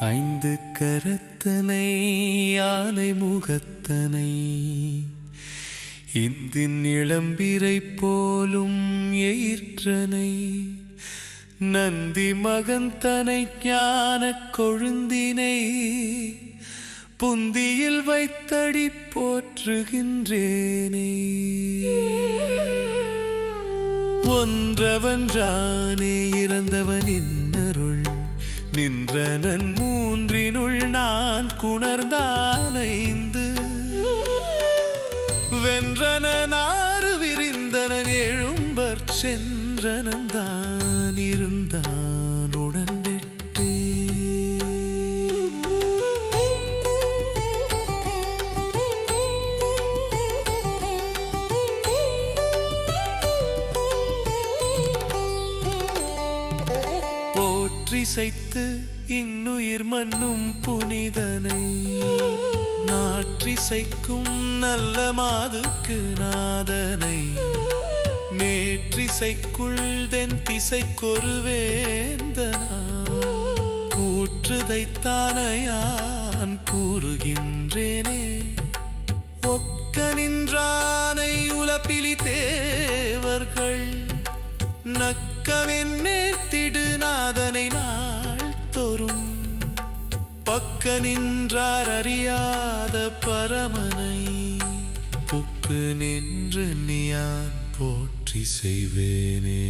ஐந்து கரத்தனை யானை முகத்தனை. இந்தின் இளம்பிரை போலும் எயிற்றனை. நந்தி மகந்தனை ஞான கொழுந்தினை. புந்தியில் வைத்தடி போற்றுகின்றேனே. ஒன்றவன்றானே இறந்தவன் நின்றனன் மூன்றினுள் நான் குணர்ந்தானைந்து. வென்றன ஆறு விரிந்தனன் எழும்பற் சென்றனன் தான் இருந்தான் போற்றிசைத்து இன்னுயிர் மண்ணும் புனிதனை நாற்றிசைக்கும் நல்ல மாதுக்கு நாதனை மேற்றிசைக்குள் தென் திசைக்கொரு வேந்தனா. கூற்றுதைத்தானையான் கூறுகின்றேனே. ஒக்க நின்றானை உலப்பிலி தேவர்கள் நக்கவென்னே திடுநாதனை பக்க நின்றார் அறியாத பரமனை புக்கு நின்று நீயான் போற்றி செய்வேனே.